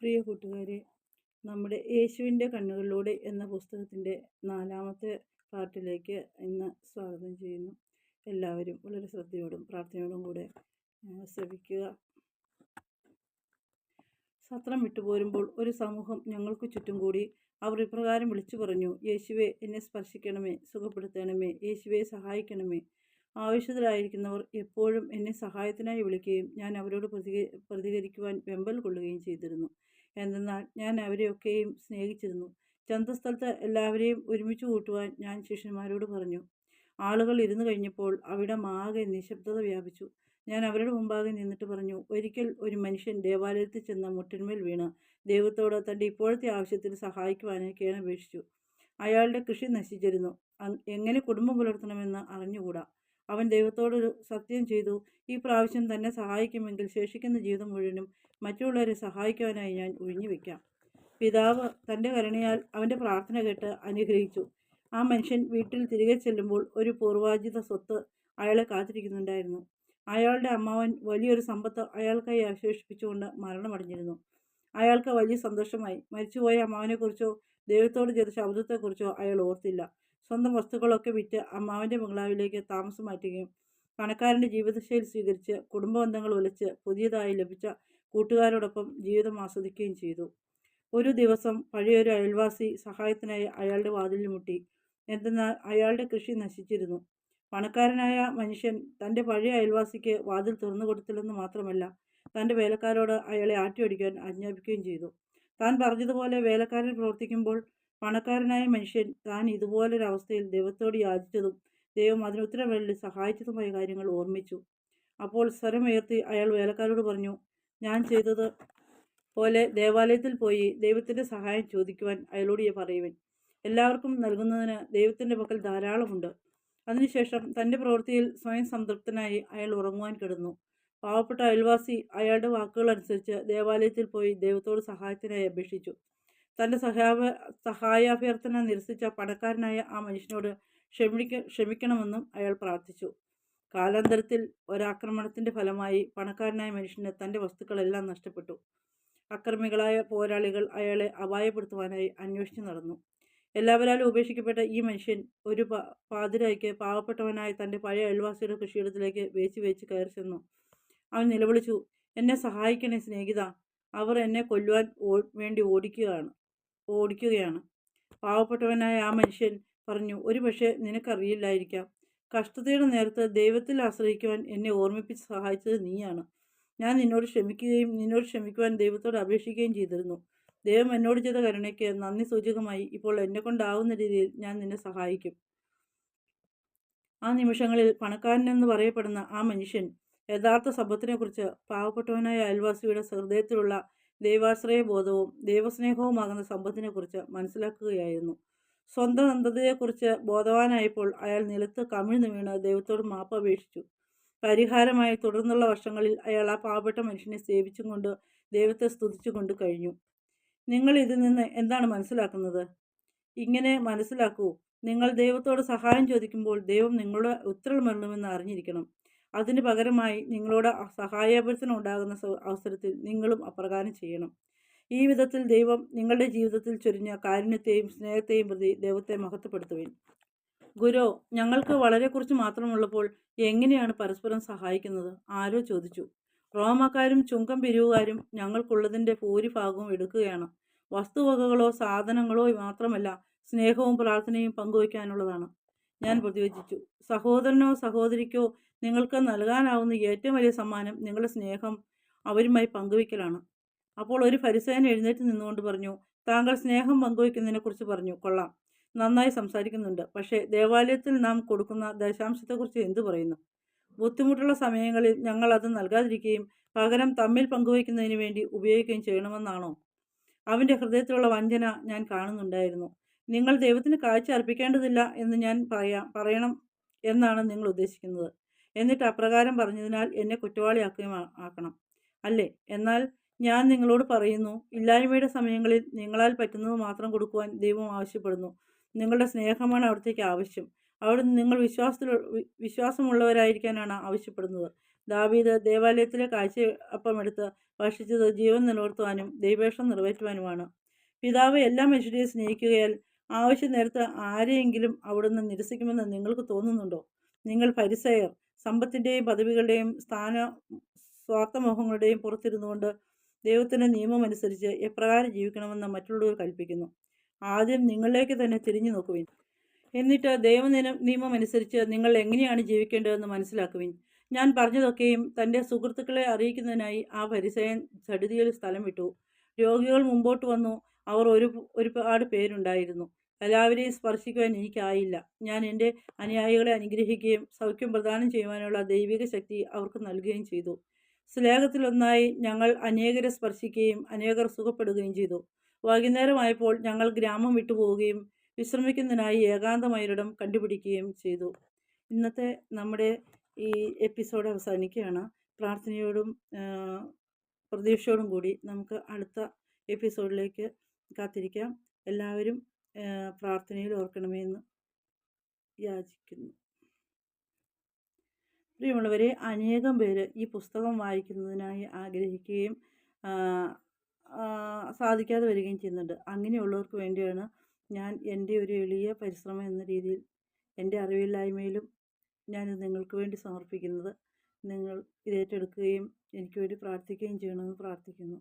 പ്രിയ കൂട്ടുകാരെ നമ്മുടെ യേശുവിന്റെ കണ്ണുകളിലൂടെ എന്ന പുസ്തകത്തിന്റെ നാലാമത്തെ പാർട്ടിലേക്ക് ഇന്ന് സ്വാഗതം ചെയ്യുന്നു. എല്ലാവരും വളരെ ശ്രദ്ധയോടും പ്രാർത്ഥനയോടും കൂടെ ശ്രമിക്കുക സത്രം വിട്ടുപോരുമ്പോൾ ഒരു സമൂഹം ഞങ്ങൾക്ക് ചുറ്റും കൂടി അവർ ഇപ്രകാരം വിളിച്ചു പറഞ്ഞു യേശുവെ എന്നെ സ്പർശിക്കണമേ സുഖപ്പെടുത്തണമേ യേശുവെ സഹായിക്കണമേ ആവശ്യത്തിലായിരിക്കുന്നവർ എപ്പോഴും എന്നെ സഹായത്തിനായി വിളിക്കുകയും ഞാൻ അവരോട് പ്രതികരിക്കുവാൻ വെമ്പൽ കൊള്ളുകയും ചെയ്തിരുന്നു. എന്തെന്നാൽ ഞാൻ അവരെയൊക്കെയും സ്നേഹിച്ചിരുന്നു. ചന്തസ്ഥലത്ത് എല്ലാവരെയും ഒരുമിച്ച് കൂട്ടുവാൻ ഞാൻ ശിഷ്യന്മാരോട് പറഞ്ഞു. ആളുകൾ ഇരുന്നു കഴിഞ്ഞപ്പോൾ അവിടെ ആകെ നിശബ്ദത വ്യാപിച്ചു. ഞാൻ അവരുടെ മുമ്പാകെ നിന്നിട്ട് പറഞ്ഞു ഒരിക്കൽ ഒരു മനുഷ്യൻ ദേവാലയത്തിൽ ചെന്ന മുട്ടിന്മേൽ വീണ് ദൈവത്തോട് തന്റെ ഇപ്പോഴത്തെ ആവശ്യത്തിൽ സഹായിക്കുവാനായി കേണപേക്ഷിച്ചു. അയാളുടെ കൃഷി നശിച്ചിരുന്നു. എങ്ങനെ കുടുംബം പുലർത്തണമെന്ന് അറിഞ്ഞുകൂടാ? അവൻ ദൈവത്തോട് സത്യം ചെയ്തു. ഈ പ്രാവശ്യം തന്നെ സഹായിക്കുമെങ്കിൽ ശേഷിക്കുന്ന ജീവിതം മുഴുവനും മറ്റുള്ളവരെ സഹായിക്കുവാനായി ഞാൻ ഒഴിഞ്ഞു വയ്ക്കാം പിതാവ് തന്റെ കരുണയാൽ അവന്റെ പ്രാർത്ഥന കേട്ട് അനുഗ്രഹിച്ചു. ആ മനുഷ്യൻ വീട്ടിൽ തിരികെ ചെല്ലുമ്പോൾ ഒരു പൂർവാജിത സ്വത്ത് അയാളെ കാത്തിരിക്കുന്നുണ്ടായിരുന്നു. അയാളുടെ അമ്മാവൻ വലിയൊരു സമ്പത്ത് അയാൾക്കായി അവശേഷിപ്പിച്ചുകൊണ്ട് മരണമടഞ്ഞിരുന്നു. അയാൾക്ക് വലിയ സന്തോഷമായി. മരിച്ചുപോയ അമ്മാവനെക്കുറിച്ചോ ദൈവത്തോട് ചെയ്ത ശബ്ദത്തെക്കുറിച്ചോ അയാൾ ഓർത്തില്ല. സ്വന്തം വസ്തുക്കളൊക്കെ വിറ്റ് അമ്മാവന്റെ ബംഗ്ലാവിലേക്ക് താമസം മാറ്റുകയും പണക്കാരന്റെ ജീവിതശൈലി സ്വീകരിച്ച് കുടുംബബന്ധങ്ങൾ ഒലിച്ച് പുതിയതായി ലഭിച്ച കൂട്ടുകാരോടൊപ്പം ജീവിതം ആസ്വദിക്കുകയും ചെയ്തു. ഒരു ദിവസം പഴയൊരു അയൽവാസി സഹായത്തിനായി അയാളുടെ വാതിലിൽ മുട്ടി. എന്തെന്നാൽ അയാളുടെ കൃഷി നശിച്ചിരുന്നു. പണക്കാരനായ മനുഷ്യൻ തന്റെ പഴയ അയൽവാസിക്ക് വാതിൽ തുറന്നു കൊടുത്തില്ലെന്ന് മാത്രമല്ല തന്റെ വേലക്കാരോട് അയാളെ ആട്ടിയൊടിക്കാൻ ആജ്ഞാപിക്കുകയും ചെയ്തു. താൻ പറഞ്ഞതുപോലെ വേലക്കാരൻ പ്രവർത്തിക്കുമ്പോൾ പണക്കാരനായ മനുഷ്യൻ താൻ ഇതുപോലൊരവസ്ഥയിൽ ദൈവത്തോട് യാചിച്ചതും ദൈവം അതിന് ഉത്തരവേളയിൽ സഹായിച്ചതുമായ കാര്യങ്ങൾ ഓർമ്മിച്ചു. അപ്പോൾ സ്വരമുയർത്തി അയാൾ വേലക്കാരോട് പറഞ്ഞു ഞാൻ ചെയ്തത് പോലെ ദേവാലയത്തിൽ പോയി ദൈവത്തിന്റെ സഹായം ചോദിക്കുവാൻ അയാളോട് പറയുവൻ. എല്ലാവർക്കും നൽകുന്നതിന് ദൈവത്തിന്റെ പക്കൽ ധാരാളമുണ്ട്. അതിനുശേഷം തന്റെ പ്രവൃത്തിയിൽ സ്വയം സംതൃപ്തനായി അയാൾ ഉറങ്ങുവാൻ കിടന്നു. പാവപ്പെട്ട അയൽവാസി അയാളുടെ വാക്കുകൾ അനുസരിച്ച് ദേവാലയത്തിൽ പോയി ദൈവത്തോട് സഹായത്തിനായി അപേക്ഷിച്ചു. തന്റെ സഹായ സഹായാഭ്യർത്ഥന നിരസിച്ച പണക്കാരനായ ആ മനുഷ്യനോട് ക്ഷമിക്ക ക്ഷമിക്കണമെന്നും അയാൾ പ്രാർത്ഥിച്ചു. കാലാന്തരത്തിൽ ഒരാക്രമണത്തിന്റെ ഫലമായി പണക്കാരനായ മനുഷ്യന് തന്റെ വസ്തുക്കളെല്ലാം നഷ്ടപ്പെട്ടു. അക്രമികളായ പോരാളികൾ അയാളെ അപായപ്പെടുത്തുവാനായി അന്വേഷിച്ചു നടന്നു. എല്ലാവരാലും ഉപേക്ഷിക്കപ്പെട്ട ഈ മനുഷ്യൻ ഒരു പാതിരായ്ക്ക് പാവപ്പെട്ടവനായ തന്റെ പഴയ അയൽവാസിയുടെ കൃഷിയിടത്തിലേക്ക് വേച്ച് വേച്ച് കയറി ചെന്നു. അവൻ നിലവിളിച്ചു എന്നെ സഹായിക്കണേ സ്നേഹിത. അവർ എന്നെ കൊല്ലുവാൻ വേണ്ടി ഓടിക്കുകയാണ്. ഓടിക്കുകയാണ്. പാവപ്പെട്ടവനായ ആ മനുഷ്യൻ പറഞ്ഞു ഒരു പക്ഷേ നിനക്കറിയില്ലായിരിക്കാം. കഷ്ടതയുടെ നേരത്ത് ദൈവത്തിൽ ആശ്രയിക്കുവാൻ എന്നെ ഓർമ്മിപ്പിച്ച് സഹായിച്ചത് നീയാണ്. ഞാൻ നിന്നോട് ക്ഷമിക്കുകയും നിന്നോട് ക്ഷമിക്കുവാൻ ദൈവത്തോട് അപേക്ഷിക്കുകയും ചെയ്തിരുന്നു. ദൈവം എന്നോട് ചെയ്ത കരുണയ്ക്ക് നന്ദി സൂചകമായി ഇപ്പോൾ എന്നെ കൊണ്ടാവുന്ന രീതിയിൽ ഞാൻ നിന്നെ സഹായിക്കും. ആ നിമിഷങ്ങളിൽ പണക്കാരനെന്ന് പറയപ്പെടുന്ന ആ മനുഷ്യൻ യഥാർത്ഥ സമ്പത്തിനെക്കുറിച്ച് പാവപ്പെട്ടവനായ അയൽവാസിയുടെ ഹൃദയത്തിലുള്ള ദൈവാശ്രയ ബോധവും ദൈവസ്നേഹവുമാകുന്ന സമ്പത്തിനെക്കുറിച്ച് മനസ്സിലാക്കുകയായിരുന്നു. സ്വന്തം നന്ദതയെക്കുറിച്ച് ബോധവാനായപ്പോൾ അയാൾ നിലത്ത് കമിഴ്ന്നു വീണ് ദൈവത്തോട് മാപ്പ് അപേക്ഷിച്ചു. പരിഹാരമായി തുടർന്നുള്ള വർഷങ്ങളിൽ അയാൾ ആ പാവപ്പെട്ട മനുഷ്യനെ സേവിച്ചും കൊണ്ട് ദൈവത്തെ സ്തുതിച്ചുകൊണ്ട് കഴിഞ്ഞു. നിങ്ങൾ ഇതിൽ നിന്ന് എന്താണ് മനസ്സിലാക്കുന്നത്? ഇങ്ങനെ മനസ്സിലാക്കൂ. നിങ്ങൾ ദൈവത്തോട് സഹായം ചോദിക്കുമ്പോൾ ദൈവം നിങ്ങളുടെ ഉത്തരം മരണമെന്ന് അറിഞ്ഞിരിക്കണം. അതിന് പകരമായി നിങ്ങളോട് സഹായാഭ്യർത്ഥന ഉണ്ടാകുന്ന അവസരത്തിൽ നിങ്ങളും അപ്രകാരം ചെയ്യണം. ഈ വിധത്തിൽ ദൈവം നിങ്ങളുടെ ജീവിതത്തിൽ ചൊരിഞ്ഞ കാരുണ്യത്തെയും സ്നേഹത്തെയും പ്രതി ദൈവത്തെ മഹത്വപ്പെടുത്തുവിൻ. ഗുരു ഞങ്ങൾക്ക് വളരെ കുറച്ച് മാത്രമുള്ളപ്പോൾ എങ്ങനെയാണ് പരസ്പരം സഹായിക്കുന്നത്? ആരോ ചോദിച്ചു. റോമക്കാരും ചുങ്കം പിരിവുകാരും ഞങ്ങൾക്കുള്ളതിന്റെ ഭൂരിഭാഗവും എടുക്കുകയാണ്. വസ്തുവകകളോ സാധനങ്ങളോ മാത്രമല്ല സ്നേഹവും പ്രാർത്ഥനയും പങ്കുവയ്ക്കാനുള്ളതാണ്. ഞാൻ പ്രതിവചിച്ചു. സഹോദരനോ സഹോദരിക്കോ നിങ്ങൾക്ക് നൽകാനാവുന്ന ഏറ്റവും വലിയ സമ്മാനം നിങ്ങളുടെ സ്നേഹം അവരുമായി പങ്കുവയ്ക്കലാണ് അപ്പോൾ ഒരു ഫരിസേന എഴുന്നേറ്റ് നിന്നുകൊണ്ട് പറഞ്ഞു താങ്കൾ സ്നേഹം പങ്കുവയ്ക്കുന്നതിനെക്കുറിച്ച് പറഞ്ഞു. കൊള്ളാം. നന്നായി സംസാരിക്കുന്നുണ്ട്. പക്ഷേ ദേവാലയത്തിൽ നാം കൊടുക്കുന്ന ദശാംശത്തെക്കുറിച്ച് എന്തു പറയുന്നു? ബുദ്ധിമുട്ടുള്ള സമയങ്ങളിൽ ഞങ്ങൾ അത് നൽകാതിരിക്കുകയും പകരം തമ്മിൽ പങ്കുവയ്ക്കുന്നതിന് വേണ്ടി ഉപയോഗിക്കുകയും ചെയ്യണമെന്നാണോ? അവന്റെ ഹൃദയത്തിലുള്ള വഞ്ചന ഞാൻ കാണുന്നുണ്ടായിരുന്നു. നിങ്ങൾ ദൈവത്തിന് കാഴ്ച അർപ്പിക്കേണ്ടതില്ല എന്ന് ഞാൻ പറയാം പറയണം എന്നാണ് നിങ്ങൾ ഉദ്ദേശിക്കുന്നത്. എന്നിട്ട് അപ്രകാരം പറഞ്ഞതിനാൽ എന്നെ കുറ്റവാളിയാക്കുകയും ആക്കണം. അല്ലേ? എന്നാൽ ഞാൻ നിങ്ങളോട് പറയുന്നു ഇല്ലായ്മയുടെ സമയങ്ങളിൽ നിങ്ങളാൽ പറ്റുന്നത് മാത്രം കൊടുക്കുവാൻ ദൈവം ആവശ്യപ്പെടുന്നു. നിങ്ങളുടെ സ്നേഹമാണ് അവിടത്തേക്ക് ആവശ്യം. അവിടെ നിങ്ങൾ വിശ്വാസത്തിൽ വിശ്വാസമുള്ളവരായിരിക്കാനാണ് ആവശ്യപ്പെടുന്നത്. ദാവീദ് ദേവാലയത്തിലെ കാഴ്ച അപ്പമെടുത്ത് ഭക്ഷിച്ചത് ജീവൻ നിലനിർത്തുവാനും ദൈവേഷം നിറവേറ്റുവാനുമാണ്. പിതാവ് എല്ലാ മനുഷ്യരെയും സ്നേഹിക്കുകയാൽ ആവശ്യ നേരത്ത് ആരെയെങ്കിലും അവിടുന്ന് നിരസിക്കുമെന്ന് നിങ്ങൾക്ക് തോന്നുന്നുണ്ടോ? നിങ്ങൾ പരിസയർ സമ്പത്തിന്റെയും പദവികളുടെയും സ്ഥാന സ്വാർത്ഥമോഹങ്ങളുടെയും പുറത്തിരുന്നുകൊണ്ട് ദൈവത്തിന്റെ നിയമം അനുസരിച്ച് എപ്രകാരം ജീവിക്കണമെന്ന് മറ്റുള്ളവർ കൽപ്പിക്കുന്നു. ആദ്യം നിങ്ങളിലേക്ക് തന്നെ തിരിഞ്ഞു നോക്കുവിൻ. എന്നിട്ട് ദൈവ നിയമം അനുസരിച്ച് നിങ്ങൾ എങ്ങനെയാണ് ജീവിക്കേണ്ടതെന്ന് മനസ്സിലാക്കുവിൻ. ഞാൻ പറഞ്ഞതൊക്കെയും തന്റെ സുഹൃത്തുക്കളെ അറിയിക്കുന്നതിനായി ആ പരിസയൻ ചടുതിയിൽ സ്ഥലം വിട്ടു. രോഗികൾ മുമ്പോട്ട് വന്നു. അവർ ഒരു ഒരുപാട് പേരുണ്ടായിരുന്നു. എല്ലാവരെയും സ്പർശിക്കുവാൻ എനിക്കായില്ല. ഞാൻ എന്റെ അനുയായികളെ അനുഗ്രഹിക്കുകയും സൗഖ്യം പ്രദാനം ചെയ്യുവാനുള്ള ദൈവിക ശക്തി അവർക്ക് നൽകുകയും ചെയ്തു. സ്ലേഹത്തിലൊന്നായി ഞങ്ങൾ അനേകരെ സ്പർശിക്കുകയും അനേകർ സുഖപ്പെടുകയും ചെയ്തു. വൈകുന്നേരമായപ്പോൾ ഞങ്ങൾ ഗ്രാമം വിട്ടുപോവുകയും വിശ്രമിക്കുന്നതിനായി ഏകാന്തമായൊരിടം കണ്ടുപിടിക്കുകയും ചെയ്തു. ഇന്നത്തെ നമ്മുടെ ഈ എപ്പിസോഡ് അവസാനിക്കുകയാണ്. പ്രാർത്ഥനയോടും പ്രതീക്ഷയോടും കൂടി നമുക്ക് അടുത്ത എപ്പിസോഡിലേക്ക് കാത്തിരിക്കാം. എല്ലാവരും പ്രാർത്ഥനയിൽ ഓർക്കണമെന്ന് യാചിക്കുന്നു. പ്രിയമുള്ളവരെ അനേകം പേര് ഈ പുസ്തകം വായിക്കുന്നതിനായി ആഗ്രഹിക്കുകയും സാധിക്കാതെ വരികയും ചെയ്യുന്നുണ്ട്. അങ്ങനെയുള്ളവർക്ക് വേണ്ടിയാണ് ഞാൻ എന്റെ ഒരു എളിയ പരിശ്രമം എന്ന രീതിയിൽ എന്റെ അറിവില്ലായ്മയിലും ഞാനിത് നിങ്ങൾക്ക് വേണ്ടി സമർപ്പിക്കുന്നത്. നിങ്ങൾ ഇത് ഏറ്റെടുക്കുകയും എനിക്ക് വേണ്ടി പ്രാർത്ഥിക്കുകയും ചെയ്യണമെന്ന് പ്രാർത്ഥിക്കുന്നു.